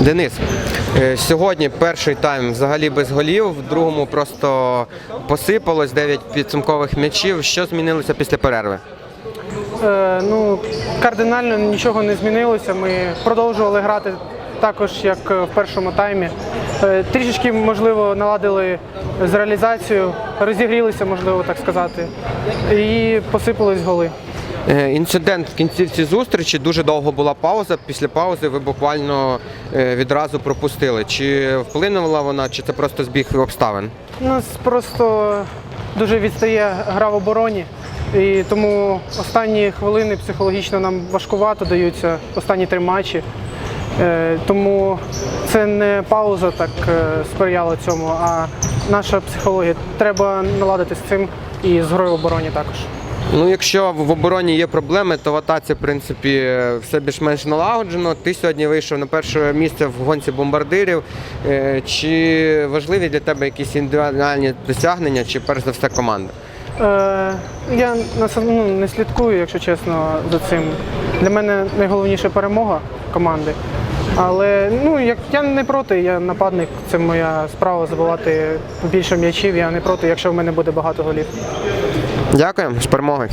Денис, е, сьогодні перший тайм взагалі без голів, в другому просто посипалось 9 підсумкових м'ячів. Що змінилося після перерви? Е, ну, кардинально нічого не змінилося. Ми продовжували грати також, як в першому таймі. Е, трішечки, можливо, наладили з реалізацією, розігрілися, можливо, так сказати, і посипались голи. Е, Інцидент в кінцівці зустрічі дуже довго була пауза. Після паузи ви буквально е, відразу пропустили. Чи вплинула вона, чи це просто збіг обставин? У нас просто дуже відстає гра в обороні, і тому останні хвилини психологічно нам важкувато даються, останні три матчі. Е, Тому це не пауза так сприяла цьому, а наша психологія. Треба наладити з цим і з грою в обороні також. Ну, якщо в обороні є проблеми, то в атаці, в принципі, все більш-менш налагоджено. Ти сьогодні вийшов на перше місце в гонці бомбардирів. Е, Чи важливі для тебе якісь індивідуальні досягнення, чи перш за все команда? Е, я ну, не слідкую, якщо чесно, за цим. Для мене найголовніше перемога команди. Але ну, як, я не проти, я нападник, це моя справа забивати більше м'ячів. Я не проти, якщо в мене буде багато голів. Дякую, з перемогою.